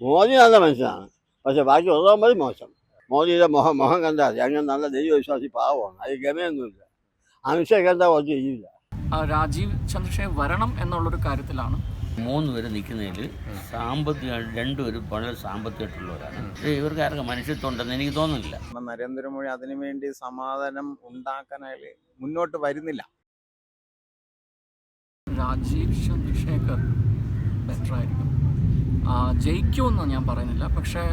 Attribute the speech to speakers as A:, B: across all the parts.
A: മോദി നല്ല മനുഷ്യനാണ് പക്ഷെ ബാക്കി ഉള്ളവന്മാർ മോശം. മോദിയുടെ മുഖം മുഖം കണ്ടാൽ ഞങ്ങൾ നല്ല ദൈവവിശ്വാസി പാവമാണ്. അത് ഗമയൊന്നുമില്ല. അമിത്ഷാ കണ്ടാൽ ഒന്നും ചെയ്യില്ല
B: ആ, രാജീവ് ചന്ദ്രശേഖർ വരണം എന്നുള്ളൊരു കാര്യത്തിലാണ്.
C: മൂന്ന് പേര് നിൽക്കുന്നതിൽ സാമ്പത്തിക രണ്ടുപേരും വളരെ സാമ്പത്തികമായിട്ടുള്ളവരാണ്. ഇവർക്ക് ആർക്കും മനുഷ്യത്വമുണ്ടെന്ന് എനിക്ക് തോന്നുന്നില്ല.
D: നരേന്ദ്രമോദി അതിനുവേണ്ടി സമാധാനം ഉണ്ടാക്കാനായി മുന്നോട്ട് വരുന്നില്ല.
B: രാജീവ് ചന്ദ്രശേഖർ ബെറ്റർ ആയിരിക്കും. ആ, ജയിക്കുമെന്ന് ഞാൻ പറയുന്നില്ല. പക്ഷേ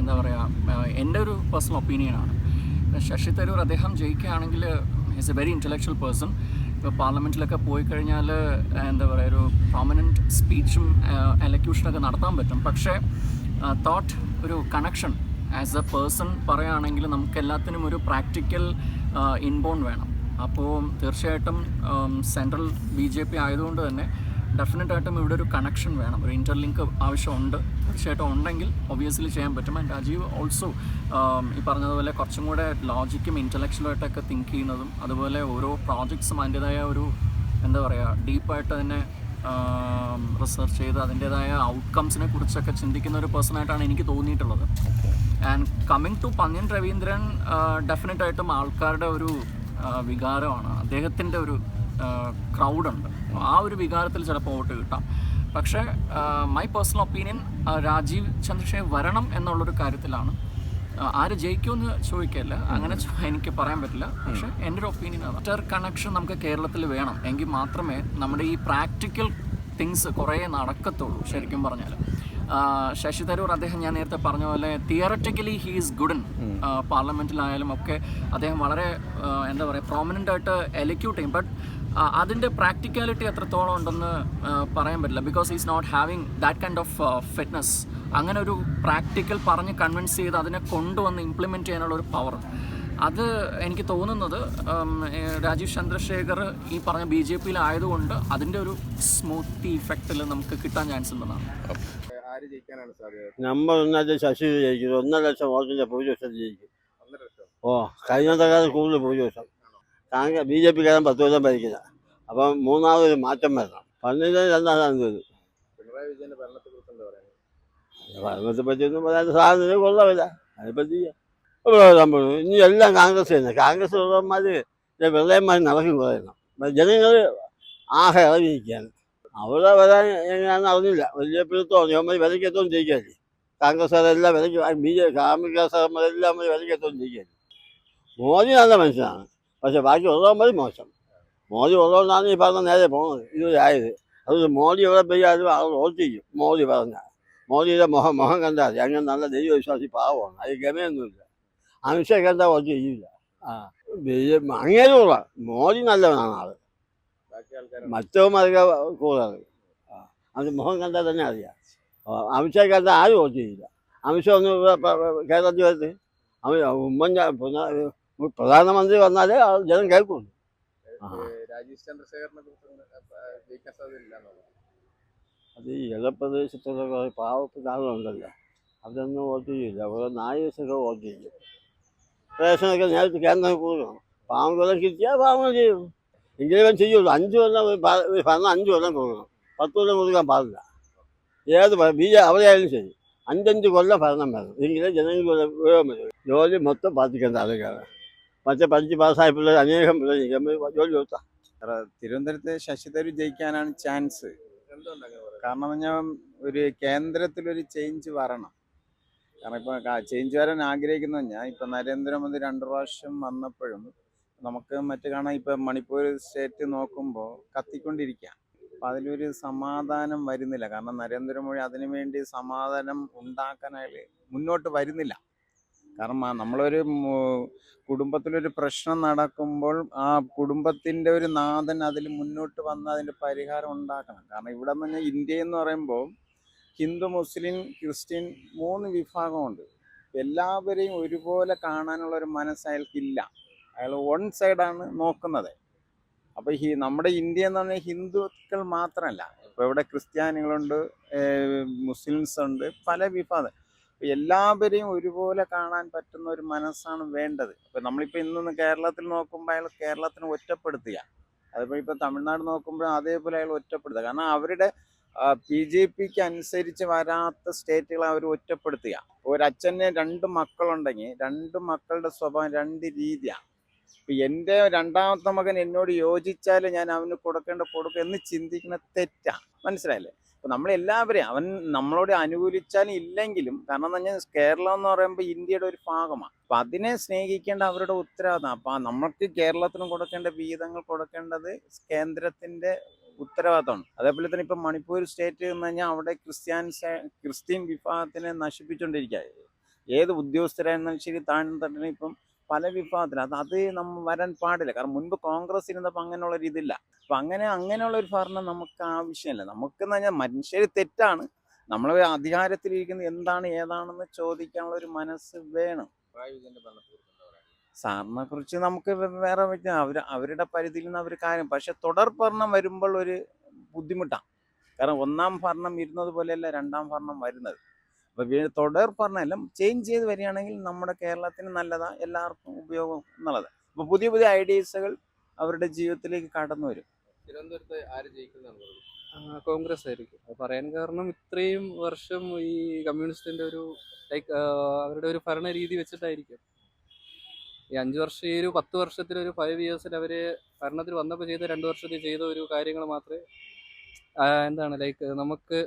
B: എന്താ പറയുക എന്റെ ഒരു പേഴ്സണൽ ഒപ്പീനിയനാണ് ശശി തരൂർ അദ്ദേഹം ജയിക്കുകയാണെങ്കിൽ is a very intellectual person ഇപ്പോൾ പാർലമെന്റിലൊക്കെ പോയി കഴിഞ്ഞാൽ എന്താ പറയുക ഒരു പ്രോമിനന്റ് സ്പീച്ചും എലക്യൂഷനൊക്കെ നടത്താൻ പറ്റും. പക്ഷേ തോട്ട് ഒരു കണക്ഷൻ ആസ് എ പേഴ്സൺ പറയുകയാണെങ്കിൽ നമുക്ക് എല്ലാത്തിനും ഒരു പ്രാക്ടിക്കൽ ഇൻബോൺ വേണം. അപ്പോൾ തീർച്ചയായിട്ടും സെൻട്രൽ ബി ജെ പി ആയതുകൊണ്ട് തന്നെ ഡെഫിനറ്റ് ആയിട്ടും ഇവിടെ ഒരു കണക്ഷൻ വേണം. ഒരു ഇന്റർലിങ്ക് ആവശ്യമുണ്ട്. തീർച്ചയായിട്ടും ഉണ്ടെങ്കിൽ ഒബിയസ്ലി ചെയ്യാൻ പറ്റും. ആൻഡ് രാജീവ് ഓൾസോ ഈ പറഞ്ഞതുപോലെ കുറച്ചും കൂടെ ലോജിക്കും ഇന്റലക്ച്വലായിട്ടൊക്കെ തിങ്ക് ചെയ്യുന്നതും അതുപോലെ ഓരോ പ്രോജക്ട്സും അതിന്റെതായ ഒരു എന്താ പറയുക ഡീപ്പായിട്ട് തന്നെ റിസർച്ച് ചെയ്ത് അതിന്റെതായ ഔട്ട്കംസിനെ കുറിച്ചൊക്കെ ചിന്തിക്കുന്ന ഒരു പേഴ്സണായിട്ടാണ് എനിക്ക് തോന്നിയിട്ടുള്ളത്. And coming to Panniyan Raveendran ഡെഫിനറ്റായിട്ടും ആൾക്കാരുടെ ഒരു ആ, വികാരമാണ്. അദ്ദേഹത്തിന്റെ ഒരു ക്രൗഡുണ്ട് ആ ഒരു വികാരത്തിൽ ചിലപ്പോൾ വോട്ട് കിട്ടാം. പക്ഷേ my personal opinion Rajeev Chandrasekhar വരണം എന്നുള്ളൊരു കാര്യത്തിലാണ്. ആര് ജയിക്കുമെന്ന് ചോദിക്കല്ല. അങ്ങനെ എനിക്ക് പറയാൻ പറ്റില്ല. പക്ഷെ എന്റെ ഒരു ഒപ്പീനിയൻ ആണ്. ഇന്റർ കണക്ഷൻ നമുക്ക് കേരളത്തിൽ വേണം. എങ്കിൽ മാത്രമേ നമ്മുടെ ഈ പ്രാക്ടിക്കൽ തിങ്സ് കുറേ നടക്കത്തുള്ളൂ ശരിക്കും പറഞ്ഞാൽ ശശി തരൂർ അദ്ദേഹം ഞാൻ നേരത്തെ പറഞ്ഞ പോലെ theoretically he is good in പാർലമെന്റിലായാലും ഒക്കെ അദ്ദേഹം വളരെ എന്താ പറയുക പ്രോമിനന്റ് ആയിട്ട് എലിക്യൂട്ട് ചെയ്യും ബട്ട് അതിന്റെ പ്രാക്ടിക്കാലിറ്റി എത്രത്തോളം ഉണ്ടെന്ന് പറയാൻ പറ്റില്ല. Because is not having that kind of fitness അങ്ങനെ ഒരു പ്രാക്ടിക്കൽ പറഞ്ഞ് കൺവിൻസ് ചെയ്ത് അതിനെ കൊണ്ടുവന്ന് ഇംപ്ലിമെന്റ് ചെയ്യാനുള്ള ഒരു പവർ അത് എനിക്ക് തോന്നുന്നത് രാജീവ് ചന്ദ്രശേഖർ ഈ പറഞ്ഞ ബി ജെ പിയിലായതുകൊണ്ട് അതിന്റെ ഒരു സ്മൂത്തി ഇഫക്റ്റിൽ നമുക്ക് കിട്ടാൻ ചാൻസ് ഉണ്ടെന്നാണ്.
D: ആര് ജയിക്കാനാണ് സാധ്യത?
A: നമ്മൾ ഒന്നാഴ്ച ശശി ജയിക്കും. ഒന്നര ലക്ഷം വോട്ടിന്റെ ഭൂരിപക്ഷം ജയിക്കും.
D: ഓ ലക്ഷം.
A: ഓ കഴിഞ്ഞകാലം കൂടുതൽ ഭൂരിപക്ഷം. താങ്കൾ ബി ജെ പിക്കാരൻ പത്ത് കൊല്ലം ഭരിക്കില്ല. അപ്പം മൂന്നാമതൊരു മാറ്റം വരണം. പറഞ്ഞില്ല രണ്ടാമതാണ് വരും
D: ഭരണത്തെ
A: പറ്റിയൊന്നും പറയാൻ സാധനം കൊള്ളാവില്ല. അതിനെപ്പറ്റി ഇനി എല്ലാം കോൺഗ്രസ് തന്നെ. കോൺഗ്രസ് ഉള്ളവന്മാർ വെള്ളയന്മാർ നടക്കും കുറയണം ജനങ്ങൾ ആകെ ഇറങ്ങിയിരിക്കുകയാണ് അവിടെ വരാൻ എങ്ങനെയാണെന്ന് അറിഞ്ഞില്ല. വലിയ പിടുത്തോ നിയമം വിലക്കെത്തോളം ജയിക്കാല്ലേ കോൺഗ്രസ്സുകാരെല്ലാം വിലക്ക് ബി ജെ കാർമിക സഹമരെല്ലാം വിലക്കെത്തോളം ജയിക്കാല്ലേ മോദി നല്ല മനുഷ്യനാണ്. പക്ഷെ ബാക്കി ഉള്ളവന്മാർ മോശം. മോദി ഉള്ളതുകൊണ്ടാണ് പറഞ്ഞ നേരെ പോകുന്നത് ഇതുവരെ ആയത് അത് മോദി എവിടെ പെയ്യാലും ആൾ വോട്ട് മോദി പറഞ്ഞ മോദിയുടെ മുഖം മുഖം കണ്ടാൽ നല്ല ദൈവവിശ്വാസി പാവമാണ് അത് ഗമയൊന്നുമില്ല അമിത്ഷാ കണ്ടാൽ വോട്ട് ചെയ്യില്ല ആ ജെ മോദി നല്ലവനാണ് ആൾ
D: ബാക്കി ആൾക്കാർ
A: മറ്റവന്മാരൊക്കെ കൂടുതൽ ആ അത് മുഖം കണ്ടാൽ തന്നെ അറിയാം അമിത്ഷാ കണ്ടാൽ ആരും വോട്ട് ചെയ്യില്ല അമിത്ഷാ ഒന്ന് കേരളത്തിൽ വരുന്നത് അവൻ ഉമ്മൻചാ പിണ- പ്രധാനമന്ത്രി വന്നാലേ ജനം കേൾക്കുള്ളൂ ആ
D: രാജീവ് ചന്ദ്രശേഖരനെ കുറിച്ച് ജയിക്കാൻ
A: അത് ഈ ഇടപ്രദേശത്തുള്ള കുറേ പാവപ്പെട്ട ആളുണ്ടല്ലോ. അവരൊന്നും വോട്ട് ചെയ്യില്ല. ഓരോ നായസൊക്കെ വോട്ട് ചെയ്യും. റേഷനൊക്കെ നേരത്തെ കേന്ദ്രം കൊടുക്കണം. പാവം കൊല്ലം കിട്ടിയാൽ പാവം ചെയ്യും. എങ്കിലും ചെയ്യുള്ളൂ അഞ്ച് കൊല്ലം ഒരു ഭരണം അഞ്ച് കൊല്ലം കൊടുക്കണം. പത്ത് കൊല്ലം കൊടുക്കാൻ പാടില്ല. ഏത് ബി ജെ അവരെയായാലും ശരി. അഞ്ചഞ്ച് കൊല്ലം ഭരണം വേണം. എങ്കിലേ ഒരു ഉപയോഗം വരും. ജോലി മൊത്തം ബാധിക്കേണ്ട ആളുകളാണ്. മറ്റേ പഠിച്ച് പാസ്സായ പിള്ളേർ അനേകം പിള്ളേർ ജോലി കൊടുത്താൽ
D: തിരുവനന്തപുരത്ത് ശശി തരൂർ ജയിക്കാനാണ് ചാൻസ് കാരണം പറഞ്ഞാൽ ഒരു കേന്ദ്രത്തിലൊരു ചേഞ്ച് വരണം. കാരണം ഇപ്പൊ ചേഞ്ച് വരാൻ ആഗ്രഹിക്കുന്ന ഞാൻ ഇപ്പൊ നരേന്ദ്രമോദി രണ്ടു പ്രാവശ്യം വന്നപ്പോഴും നമുക്ക് മറ്റു കാണാൻ ഇപ്പൊ മണിപ്പൂർ സ്റ്റേറ്റ് നോക്കുമ്പോൾ കത്തിക്കൊണ്ടിരിക്കുക അപ്പൊ അതിലൊരു സമാധാനം വരുന്നില്ല. കാരണം നരേന്ദ്രമോദി അതിനുവേണ്ടി സമാധാനം ഉണ്ടാക്കാൻ മുന്നോട്ട് വരുന്നില്ല. കാരണം നമ്മളൊരു കുടുംബത്തിലൊരു പ്രശ്നം നടക്കുമ്പോൾ ആ കുടുംബത്തിന്റെ ഒരു നാഥൻ അതിൽ മുന്നോട്ട് വന്ന് അതിന്റെ പരിഹാരം ഉണ്ടാക്കണം. കാരണം ഇവിടെ തന്നെ ഇന്ത്യ എന്ന് പറയുമ്പോൾ ഹിന്ദു മുസ്ലിം ക്രിസ്ത്യൻ മൂന്ന് വിഭാഗമുണ്ട്. എല്ലാവരെയും ഒരുപോലെ കാണാനുള്ള ഒരു മനസ്സ് അയാൾക്കില്ല. അയാൾ വൺ സൈഡാണ് നോക്കുന്നത്. അപ്പോൾ ഈ നമ്മുടെ ഇന്ത്യ എന്ന് പറഞ്ഞാൽ ഹിന്ദുക്കൾ മാത്രമല്ല. ഇപ്പോൾ ഇവിടെ ക്രിസ്ത്യാനികളുണ്ട് മുസ്ലിംസ് ഉണ്ട് പല വിഭാഗം. എല്ലാവരെയും ഒരുപോലെ കാണാൻ പറ്റുന്ന ഒരു മനസ്സാണ് വേണ്ടത്. ഇപ്പൊ നമ്മളിപ്പോൾ ഇന്ന് കേരളത്തിൽ നോക്കുമ്പോൾ അയാൾ കേരളത്തിന് ഒറ്റപ്പെടുത്തുക അതിപ്പോ ഇപ്പൊ തമിഴ്നാട് നോക്കുമ്പോൾ അതേപോലെ അയാൾ ഒറ്റപ്പെടുത്തുക. കാരണം അവരുടെ ബി ജെ പിക്ക് അനുസരിച്ച് വരാത്ത സ്റ്റേറ്റുകളെ അവർ ഒറ്റപ്പെടുത്തുക. അച്ഛന് രണ്ട് മക്കളുണ്ടെങ്കിൽ രണ്ട് മക്കളുടെ സ്വഭാവം രണ്ട് രീതിയാണ് ഇപ്പൊ എന്റെ രണ്ടാമത്തെ മകൻ എന്നോട് യോജിച്ചാൽ ഞാൻ അവന് കൊടുക്കേണ്ട കൊടുക്കും എന്ന് ചിന്തിക്കുന്ന തെറ്റാണ് മനസ്സിലായില്ലേ? അപ്പൊ നമ്മളെല്ലാവരെയും അവൻ നമ്മളോട് അനുകൂലിച്ചാലും ഇല്ലെങ്കിലും കാരണം എന്ന് പറഞ്ഞാൽ കേരളം എന്ന് പറയുമ്പോൾ ഇന്ത്യയുടെ ഒരു ഭാഗമാണ്. അപ്പൊ അതിനെ സ്നേഹിക്കേണ്ട അവരുടെ ഉത്തരവാദിത്തം. അപ്പൊ നമ്മൾക്ക് കേരളത്തിന് കൊടുക്കേണ്ട വീതങ്ങൾ കൊടുക്കേണ്ടത് കേന്ദ്രത്തിന്റെ ഉത്തരവാദിത്തമാണ്. അതേപോലെ തന്നെ ഇപ്പം മണിപ്പൂർ സ്റ്റേറ്റ് എന്ന് പറഞ്ഞാൽ അവിടെ ക്രിസ്ത്യൻ ക്രിസ്ത്യൻ വിഭാഗത്തിനെ നശിപ്പിച്ചുകൊണ്ടിരിക്കുക ഏത് ഉദ്യോഗസ്ഥരായിരുന്നാലും ശരി താഴ്ന്ന തട്ടിനെ ഇപ്പം പല വിഭാഗത്തിന് അത് അത് നമ്മൾ വരാൻ പാടില്ല. കാരണം മുൻപ് കോൺഗ്രസ് ഇരുന്നപ്പോൾ അങ്ങനെയുള്ള ഒരു ഇതില്ല. അപ്പം അങ്ങനെ അങ്ങനെയുള്ള ഒരു ഭരണം നമുക്ക് ആവശ്യമില്ല. നമുക്കെന്ന് പറഞ്ഞാൽ മനുഷ്യർ തെറ്റാണ്. നമ്മൾ അധികാരത്തിലിരിക്കുന്നത് എന്താണ് ഏതാണെന്ന് ചോദിക്കാനുള്ള ഒരു മനസ്സ് വേണം. സാറിനെ കുറിച്ച് നമുക്ക് വേറെ വ്യക്തി- അവർ അവരുടെ പരിധിയിൽ നിന്ന് അവർ കാര്യം പക്ഷെ തുടർ ഭരണം വരുമ്പോൾ ഒരു ബുദ്ധിമുട്ടാണ് കാരണം ഒന്നാം ഭരണം ഇരുന്നത് പോലെയല്ല രണ്ടാം ഭരണം വരുന്നത്. അപ്പൊ വീ- തുടർ എല്ലാം ചേഞ്ച് ചെയ്ത് വരികയാണെങ്കിൽ നമ്മുടെ കേരളത്തിന് നല്ലതാ എല്ലാവർക്കും ഉപയോഗം എന്നുള്ളത് അപ്പൊ പുതിയ പുതിയ ഐഡിയസുകൾ അവരുടെ ജീവിതത്തിലേക്ക് കടന്നു വരും.
E: തിരുവനന്തപുരത്ത് ആര് ജയിക്കുന്നതാണ് കോൺഗ്രസ് ആയിരിക്കും. അത് പറയാൻ കാരണം ഇത്രയും വർഷം ഈ കമ്മ്യൂണിസ്റ്റിന്റെ ഒരു ലൈക്ക് അവരുടെ ഒരു ഭരണ രീതി വെച്ചിട്ടായിരിക്കും. ഈ അഞ്ച് വർഷം ഈ ഒരു പത്ത് വർഷത്തിൽ ഒരു ഫൈവ് ഇയേഴ്സിൽ അവർ ഭരണത്തിൽ വന്നപ്പോൾ ചെയ്ത രണ്ട് വർഷത്തിൽ ചെയ്ത ഒരു കാര്യങ്ങൾ മാത്രമേ എന്താണ് ലൈക്ക് നമുക്ക്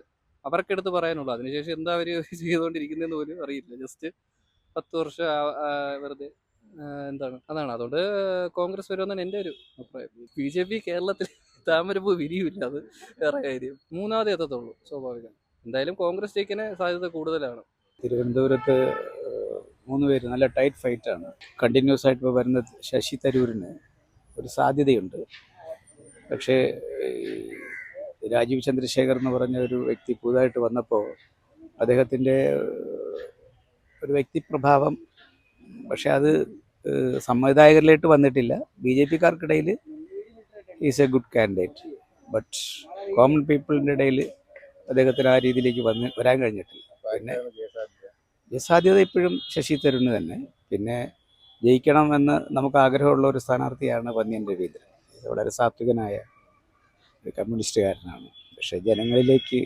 E: അവർക്കെടുത്ത് പറയാനുള്ളൂ. അതിനുശേഷം എന്താ അവർ ചെയ്തുകൊണ്ടിരിക്കുന്നതെന്ന് പോലും അറിയില്ല. ജസ്റ്റ് പത്ത് വർഷം വെറുതെ എന്താണ്. അതാണ്. അതുകൊണ്ട് കോൺഗ്രസ് വരുമെന്നാണ് എന്റെ ഒരു അഭിപ്രായം. ബി ജെ പി കേരളത്തിൽ താമരപ്പൂ വിരിയില്ല അത് വേറെ കാര്യം. മൂന്നാമത് എത്തത്തുള്ളൂ സ്വാഭാവികം. എന്തായാലും കോൺഗ്രസ് ജയിക്കാന് സാധ്യത കൂടുതലാണ്.
F: തിരുവനന്തപുരത്ത് മൂന്ന് പേര് നല്ല ടൈറ്റ് ഫൈറ്റ് ആണ് കണ്ടിന്യൂസ് ആയിട്ട് ഇപ്പോൾ വരുന്ന ശശി തരൂരിന് ഒരു സാധ്യതയുണ്ട്. പക്ഷേ രാജീവ് ചന്ദ്രശേഖർ എന്ന് പറഞ്ഞ ഒരു വ്യക്തി പുതുതായിട്ട് വന്നപ്പോൾ അദ്ദേഹത്തിന്റെ ഒരു വ്യക്തിപ്രഭാവം പക്ഷെ അത് സംവിധായകരിലേക്ക് വന്നിട്ടില്ല. B J പിക്കാർക്കിടയിൽ is a good candidate. But common പീപ്പിളിന്റെ ഇടയിൽ അദ്ദേഹത്തിന് ആ രീതിയിലേക്ക് വന്ന് വരാൻ കഴിഞ്ഞിട്ടില്ല. പിന്നെ സാധ്യത ഇപ്പോഴും ശശി തരൂരിന് തന്നെ. പിന്നെ ജയിക്കണമെന്ന് നമുക്ക് ആഗ്രഹമുള്ള ഒരു സ്ഥാനാർത്ഥിയാണ് പന്നിയൻ രവീന്ദ്രൻ. വളരെ സാത്വികനായ ഒരു കമ്മ്യൂണിസ്റ്റുകാരനാണ്. പക്ഷേ ജനങ്ങളിലേക്ക്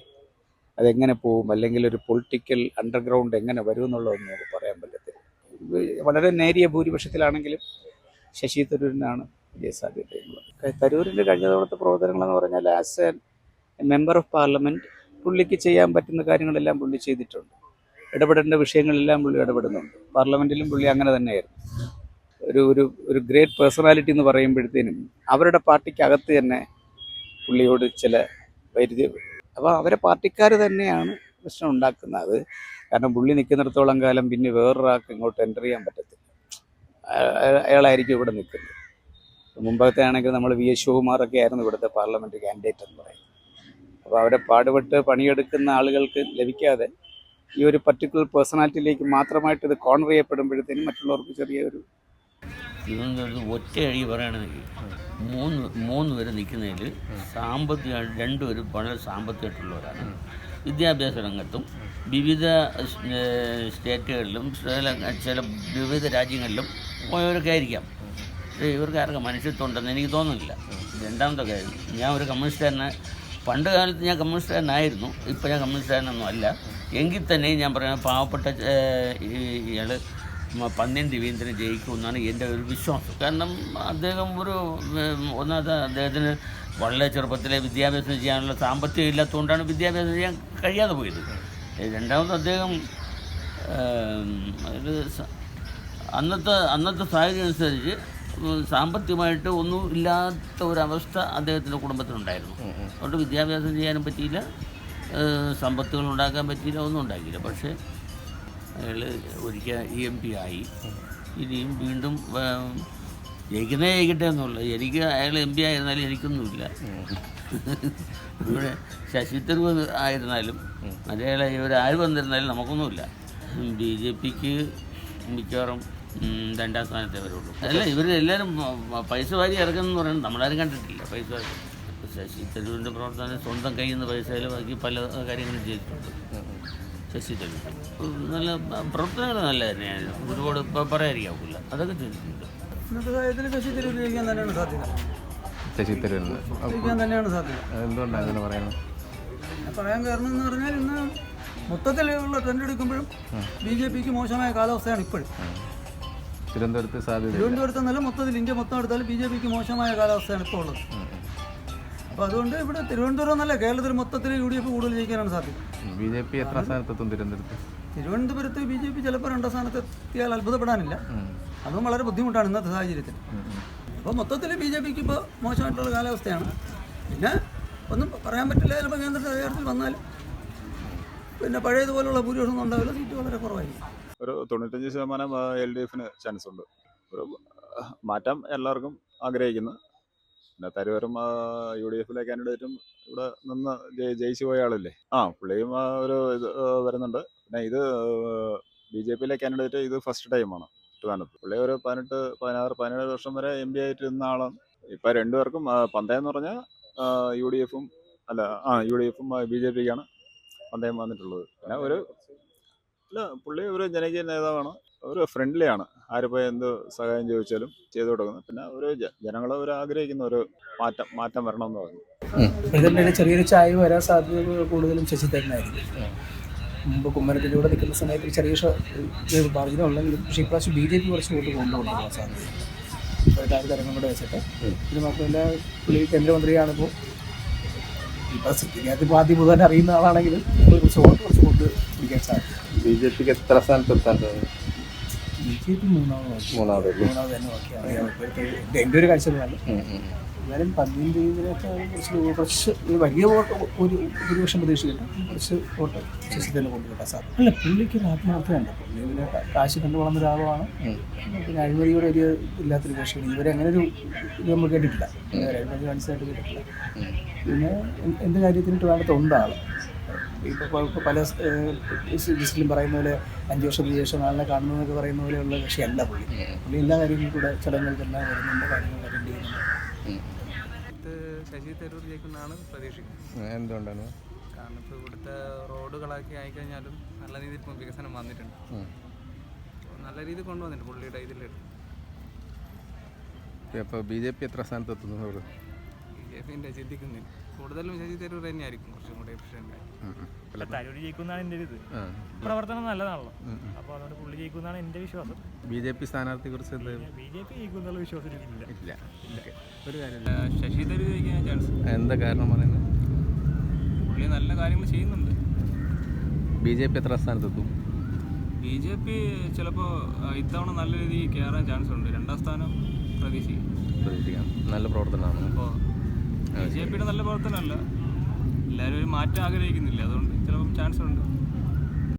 F: അതെങ്ങനെ പോകും? അല്ലെങ്കിൽ ഒരു പൊളിറ്റിക്കൽ അണ്ടർഗ്രൗണ്ട് എങ്ങനെ വരും എന്നുള്ളതൊന്നും നമുക്ക് പറയാൻ പറ്റത്തില്ല. വളരെ നേരിയ ഭൂരിപക്ഷത്തിലാണെങ്കിലും ശശി തരൂരിനാണ് വിജയസാധ്യതയുള്ളത് തരൂരിന്റെ കഴിഞ്ഞ തവണത്തെ പ്രവർത്തനങ്ങളെന്ന് പറഞ്ഞാൽ as a member of parliament പുള്ളിക്ക് ചെയ്യാൻ പറ്റുന്ന കാര്യങ്ങളെല്ലാം പുള്ളി ചെയ്തിട്ടുണ്ട്. ഇടപെടേണ്ട വിഷയങ്ങളെല്ലാം പുള്ളി ഇടപെടുന്നുണ്ട്. പാർലമെന്റിലും പുള്ളി അങ്ങനെ തന്നെയായിരുന്നു. ഒരു ഒരു ഒരു ഗ്രേറ്റ് പേഴ്സണാലിറ്റി എന്ന് പറയുമ്പോഴത്തേനും അവരുടെ പാർട്ടിക്കകത്ത് തന്നെ പുള്ളിയോട് ചില പരിധി അപ്പോൾ അവരെ പാർട്ടിക്കാർ തന്നെയാണ് പ്രശ്നം ഉണ്ടാക്കുന്നത്. കാരണം പുള്ളി നിൽക്കുന്നിടത്തോളം കാലം പിന്നെ വേറൊരാൾക്ക് ഇങ്ങോട്ട് എന്റർ ചെയ്യാൻ പറ്റത്തില്ല. അയാ- അയാളായിരിക്കും ഇവിടെ നിൽക്കുന്നത്. മുമ്പത്തെ ആണെങ്കിൽ നമ്മൾ വി എസ് ശിവകുമാറൊക്കെ ആയിരുന്നു ഇവിടുത്തെ പാർലമെന്റ് കാൻഡിഡേറ്റ് എന്ന് പറയുന്നത്. അപ്പോൾ അവരെ പാടുപെട്ട് പണിയെടുക്കുന്ന ആളുകൾക്ക് ലഭിക്കാതെ ഈ ഒരു പർട്ടിക്കുലർ പേഴ്സണാലിറ്റിയിലേക്ക് മാത്രമായിട്ട് ഇത് കോർണർ ചെയ്യപ്പെടുമ്പോഴത്തേനും മറ്റുള്ളവർക്ക് ചെറിയൊരു
C: തിരുവനന്തപുരത്ത് ഒറ്റയടി പറയുകയാണെങ്കിൽ മൂന്ന് മൂന്ന് പേര് നിൽക്കുന്നതിൽ സാമ്പത്തിക രണ്ടുപേരും വളരെ സാമ്പത്തികമായിട്ടുള്ളവരാണ്. വിദ്യാഭ്യാസ രംഗത്തും വിവിധ സ്റ്റേറ്റുകളിലും ചില ചില വിവിധ രാജ്യങ്ങളിലും പോയവരൊക്കെ ആയിരിക്കാം. ഇവർക്ക് ആർക്കും മനുഷ്യത്വം ഉണ്ടെന്ന് എനിക്ക് തോന്നുന്നില്ല. രണ്ടാമത്തെ കാര്യം ഞാൻ ഒരു കമ്മ്യൂണിസ്റ്റുകാരനെ പണ്ട് കാലത്ത് ഞാൻ കമ്മ്യൂണിസ്റ്റുകാരനായിരുന്നു ഇപ്പോൾ ഞാൻ കമ്മ്യൂണിസ്റ്റുകാരനൊന്നും അല്ല. എങ്കിൽ തന്നെ ഞാൻ പറയുന്നത് പാവപ്പെട്ട ഇയാൾ പന്ന്യൻ രവീന്ദ്രൻ ജയിക്കുമെന്നാണ് എന്റെ ഒരു വിശ്വാസം. കാരണം അദ്ദേഹം ഒരു ഒന്നാമത് അദ്ദേഹത്തിന് വളരെ ചെറുപ്പത്തിലെ വിദ്യാഭ്യാസം ചെയ്യാനുള്ള സാമ്പത്തികം ഇല്ലാത്തതുകൊണ്ടാണ് വിദ്യാഭ്യാസം ചെയ്യാൻ കഴിയാതെ പോയത്. രണ്ടാമത് അദ്ദേഹം ഒരു അന്നത്തെ അന്നത്തെ സാഹചര്യം അനുസരിച്ച് സാമ്പത്തികമായിട്ട് ഒന്നും ഇല്ലാത്ത ഒരവസ്ഥ അദ്ദേഹത്തിന്റെ കുടുംബത്തിനുണ്ടായിരുന്നു. അതുകൊണ്ട് വിദ്യാഭ്യാസം ചെയ്യാനും പറ്റിയില്ല സമ്പത്തുകൾ ഉണ്ടാക്കാൻ പറ്റിയില്ല ഒന്നും ഉണ്ടാക്കിയില്ല. പക്ഷേ അയാൾ ഒരിക്കൽ ഇ എം പി ആയി. ഇനിയും വീണ്ടും ജയിക്കുന്നേ ജയിക്കട്ടെ എന്നുള്ളത് എനിക്ക് അയാൾ എം പി ആയിരുന്നാലും എനിക്കൊന്നുമില്ല. ഇവിടെ ശശി തരൂർ ആയിരുന്നാലും മലയാള ഇവർ ആര് വന്നിരുന്നാലും നമുക്കൊന്നുമില്ല. ബി ജെ പിക്ക് മിക്കവാറും രണ്ടാം സ്ഥാനത്തേ വരുള്ളൂ. അല്ല ഇവർ എല്ലാവരും പൈസ വാരി ഇറക്കുന്നെന്ന് പറയുന്നത് നമ്മളാരും കണ്ടിട്ടില്ല പൈസ വാരി. ശശി തരൂരിന്റെ പ്രവർത്തനം സ്വന്തം കയ്യിൽ നിന്ന് പൈസയിൽ ബാക്കി പല കാര്യങ്ങളും ചെയ്തിട്ടുണ്ട്. ശശി തരൂർ നല്ല പ്രവർത്തനങ്ങൾ നല്ല തന്നെയാണ് ഒരുപാട് പറയാതിരിക്കാവില്ല അതൊക്കെ ചെയ്തിട്ടുണ്ട്.
G: ഇന്നത്തെ സാഹചര്യത്തിൽ ശശി തരൂർ ജയിക്കാൻ തന്നെയാണ് സാധ്യത.
H: ശശി തരൂരിന്
G: ജയിക്കാൻ തന്നെയാണ് സാധ്യത.
H: എന്തുകൊണ്ടാണ് അങ്ങനെ പറയുന്നത്?
G: പറയാൻ കാരണം എന്ന് പറഞ്ഞാൽ ഇന്ന് മൊത്തത്തിലുള്ള ട്രെൻഡ് എടുക്കുമ്പോഴും ബി ജെ പിക്ക് മോശമായ കാലാവസ്ഥയാണ് ഇപ്പോഴും.
H: തിരുവനന്തപുരത്ത് സാധ്യത
G: തിരുവനന്തപുരത്ത് എന്നല്ല മൊത്തത്തിൽ ഇന്ത്യ മൊത്തം എടുത്താലും ബി ജെ പിക്ക് മോശമായ കാലാവസ്ഥയാണ് ഇപ്പോൾ ഉള്ളത്. അപ്പോൾ അതുകൊണ്ട് ഇവിടെ തിരുവനന്തപുരം എന്നല്ല കേരളത്തിൽ മൊത്തത്തിൽ യു ഡി എഫ് കൂടുതൽ ജയിക്കാനാണ് സാധ്യത.
H: ബി ജെ പി എത്ര സ്ഥാനത്തെത്തും തിരുവനന്തപുരത്ത്?
G: തിരുവനന്തപുരത്ത് ബി ജെ പി ചിലപ്പോൾ രണ്ടാം സ്ഥാനത്ത് എത്തിയാൽ അത്ഭുതപ്പെടാനില്ല. അതും വളരെ ബുദ്ധിമുട്ടാണ് ഇന്നത്തെ സാഹചര്യത്തിൽ. അപ്പോൾ മൊത്തത്തിൽ ബി ജെ പിക്ക് ഇപ്പോൾ മോശമായിട്ടുള്ള കാലാവസ്ഥയാണ്. പിന്നെ ഒന്നും പറയാൻ പറ്റില്ല ചിലപ്പോൾ കേന്ദ്ര സഹകരണത്തിൽ വന്നാൽ പിന്നെ പഴയതുപോലുള്ള ഭൂരിപക്ഷം ഉണ്ടാവില്ല സീറ്റ് വളരെ കുറവായിരിക്കും.
I: ഒരു തൊണ്ണൂറ്റഞ്ച് ശതമാനം എൽ ഡി എഫിന് ചാൻസ് ഉണ്ട്. ഒരു മാറ്റം എല്ലാവർക്കും ആഗ്രഹിക്കുന്നു. പിന്നെ തരുവരും യു ഡി എഫിലെ കാൻഡിഡേറ്റും ഇവിടെ നിന്ന് ജയിച്ചു പോയ ആളല്ലേ? ആ പുള്ളിയും ഒരു ഇത് വരുന്നുണ്ട്. പിന്നെ ഇത് ബി ജെ പിയിലെ കാൻഡിഡേറ്റ് ഇത് ഫസ്റ്റ് ടൈമാണ് ട്രിവാൻഡ്രത്ത് പുള്ളി ഒരു പതിനെട്ട് പതിനാറ് പതിനേഴ് വർഷം വരെ എം പി ആയിട്ട് ഇരുന്ന ആളാണ്. ഇപ്പം രണ്ടുപേർക്കും പന്തയം എന്ന് പറഞ്ഞാൽ യു ഡി എഫും അല്ല ആ യു ഡി എഫും ബി ജെ പിക്കാണ് പന്തയം വന്നിട്ടുള്ളത്. പിന്നെ ഒരു അല്ല പുള്ളി ഒരു ജനകീയ നേതാവാണ്. ഒരു ഫ്രണ്ട്ലിയാണ് ആണ് പോയി എന്ത് സഹായം ചോദിച്ചാലും ചെയ്തു കൊടുക്കുന്നത് പിന്നെ ഒരു ജനങ്ങൾ അവർ ആഗ്രഹിക്കുന്ന ഒരു മാറ്റം മാറ്റം വരണം എന്ന് പറഞ്ഞു
J: ഇതിന്റെ ചെറിയൊരു ചായ വരാൻ സാധ്യത കൂടുതലും ശശി മുമ്പ് കുമ്മനത്തിലൂടെ കൂടെ നിൽക്കുന്ന സമയത്ത് ചെറിയ ഉള്ളെങ്കിലും പക്ഷേ ഇപ്രാവശ്യം ബി ജെ പി കുറച്ച് വോട്ട് കൊണ്ടുപോകാൻ സാധ്യത. തരംഗം കൂടെ വെച്ചിട്ട് ഇത് മാത്രമല്ല പുള്ളി കേന്ദ്രമന്ത്രിയാണിപ്പോൾ ഇപ്പോൾ ഇതിനകത്ത് ഇപ്പോൾ ആദ്യം മുതൽ അറിയുന്ന ആളാണെങ്കിലും കുറച്ച് വോട്ട് കുറച്ച് കൊണ്ട് പിടിക്കാൻ സാധിക്കും
H: ബി ജെ പിക്ക് എത്ര സ്ഥാനത്ത് എത്താൻ തോന്നുന്നു?
J: ബി ജെ പി മൂന്നാമത്
H: മൂന്നാമത്.
J: മൂന്നാമത് തന്നെ ഇപ്പോഴത്തെ എന്റെ എന്റെ ഒരു കാഴ്ചപ്പാട് എന്നാലും പതിനഞ്ച് കുറച്ച് കുറച്ച് ഒരു വലിയ വോട്ട് ഒരു ഭൂരിപക്ഷം പ്രതീക്ഷിക്കില്ല കുറച്ച് വോട്ട് ശശി തന്നെ കൊണ്ടുവരാൻ സാധിക്കും അല്ല പുള്ളിക്ക് ഒരു ആത്മാർത്ഥമുണ്ട് പുള്ളി ക- കാശ് കണ്ടു വളർന്ന ഒരാളാണ്. പിന്നെ അഴിമതിയുടെ ഒരു ഇല്ലാത്തൊരു കക്ഷിയാണ്. ഇവരെ അങ്ങനെ ഒരു ഇത് നമ്മൾ കേട്ടിട്ടില്ല. ഇവരെ അഴിമതി കാണിച്ചതായിട്ട് കേട്ടിട്ടില്ല. പിന്നെ എന്ത് കാര്യത്തിന് ഉണ്ട് ആൾ ഇപ്പോൾ ഇപ്പോൾ പല ലിസ്റ്റിലും പറയുന്ന പോലെ അഞ്ച് വർഷത്തിന് ശേഷം ആളിനെ കാണുന്നതെന്നൊക്കെ പറയുന്ന പോലെയുള്ള കക്ഷിയല്ല പുള്ളി. പുള്ളി എല്ലാ കാര്യങ്ങളും കൂടെ ചടങ്ങുകൾക്കെല്ലാം വരുന്നുണ്ട് കാര്യങ്ങൾ അറ്റൻഡ് ചെയ്യുന്നുണ്ട്
K: ശശി തരൂർ ജയിക്കുന്നതാണ് പ്രതീക്ഷിക്കുന്നത്.
H: എന്തുകൊണ്ടാണ്?
K: കാരണം ഇപ്പോൾ ഇവിടുത്തെ റോഡുകളൊക്കെ ആയിക്കഴിഞ്ഞാലും നല്ല രീതിയിൽ ഇപ്പോൾ വികസനം വന്നിട്ടുണ്ട്. നല്ല രീതിയിൽ കൊണ്ടുവന്നിട്ടുണ്ട് പുള്ളിയുടെ ഇതിൽ
H: അപ്പോൾ ബി ജെ പി എത്ര സ്ഥാനത്തെത്തുന്നു? എത്തുന്നു
K: ബി ജെ പിന്റെ ചിന്തിക്കുന്നില്ല. കൂടുതലും ശശി തരൂർ തന്നെയായിരിക്കും കുറച്ചും കൂടെ എഫിഷ്യന്റ്
L: തരൂര് ജയിക്കുന്നതാണ് എന്റെ ഇത്. പ്രവർത്തനം നല്ലതാണല്ലോ. അപ്പോൾ അതുകൊണ്ട് പുള്ളി ജയിക്കുന്നതാണ് എന്റെ വിശ്വാസം.
H: ബി ജെ പി സ്ഥാനാർത്ഥിയെ കുറിച്ച്
L: ബി ജെ പി ജയിക്കുന്നുള്ള വിശ്വാസം എനിക്കില്ല.
H: ഇല്ല. ഒരു കാര്യം
K: ശശി തരൂർ ജയിക്കാൻ ചാൻസ്
H: എന്താ കാരണം പറയുന്നത്?
K: പുള്ളി നല്ല കാര്യങ്ങൾ ചെയ്യുന്നുണ്ട്.
H: ബി ജെ പി എത്ര സ്ഥാനത്തെത്തും?
K: ബി ജെ പി ചിലപ്പോൾ ഇത്തവണ നല്ല രീതിയിൽ കയറാൻ ചാൻസ് ഉണ്ട്. രണ്ടാം സ്ഥാനം പ്രതീക്ഷിക്കും.
H: പ്രതീക്ഷിക്കാം. നല്ല പ്രവർത്തനമാണ്.
K: അപ്പോൾ ബി ജെ പിയുടെ നല്ല പ്രവർത്തനമല്ല എല്ലാവരും ഒരു മാറ്റം ആഗ്രഹിക്കുന്നില്ല. അതുകൊണ്ട് ചിലപ്പം ചാൻസ് ഉണ്ട്.